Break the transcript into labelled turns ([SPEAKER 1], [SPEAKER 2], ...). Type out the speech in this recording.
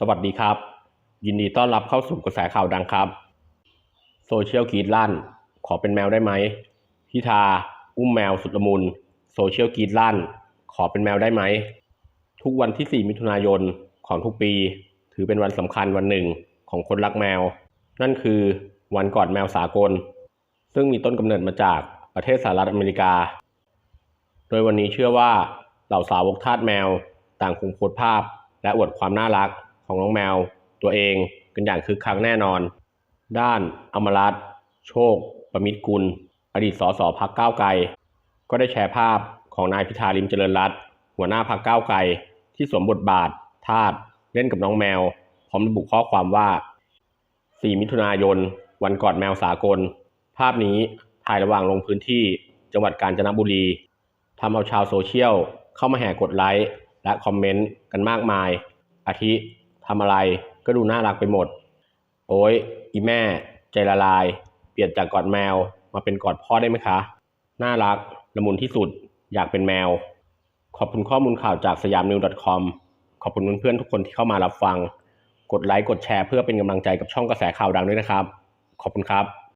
[SPEAKER 1] สวัสดีครับ ยินดีต้อนรับเข้าสู่กระแสข่าวดังครับ โซเชียลกรีดลั่น ขอเป็นแมวได้ไหมพิธา อุ้มแมวสุดละมุน โซเชียลกรีดลั่น ขอเป็นแมวได้ไหม ทุกวันที่ 4 มิถุนายนของทุกปี ถือเป็นวันสำคัญวันหนึ่งของคนรักแมว นั่นคือวันกอดแมวสากล ซึ่งมีต้นกำเนิดมาจากประเทศสหรัฐอเมริกา โดยวันนี้เชื่อว่าเหล่าสาวกทาสแมว ต่างคงโพสภาพ และอวดความน่ารัก ของน้องแมวตัวเองกันอย่างคึกคักแน่นอน ด้านอมรัตโชค ประมิตรกุล อดีตสสพักก้าวไกล ก็ได้แชร์ภาพของนายพิธาลิมเจริญรัตหัวหน้าพักก้าวไกล ที่สวมบทบาททาสเล่นกับน้องแมว พร้อมระบุข้อความว่า 4 มิถุนายน วันกอดแมวสากล ภาพนี้ถ่ายระหว่างลงพื้นที่จังหวัดกาญจนบุรีทำเอาชาวโซเชียลเข้ามาแห่กดไลค์และคอมเมนต์กันมากมาย อาทิ ทำอะไรก็ดูน่ารักไปหมด โอ้ยอีแม่ ใจละลาย เปลี่ยนจากกอดแมว มาเป็นกอดพ่อได้ไหมคะ น่ารักละมุนที่สุด อยากเป็นแมว ขอบคุณข้อมูลข่าวจากสยามนิว .com ขอบคุณเพื่อนๆทุกคนที่เข้ามารับฟัง กดไลค์กดแชร์เพื่อเป็นกำลังใจกับช่องกระแสข่าวดังด้วยนะครับ ขอบคุณครับ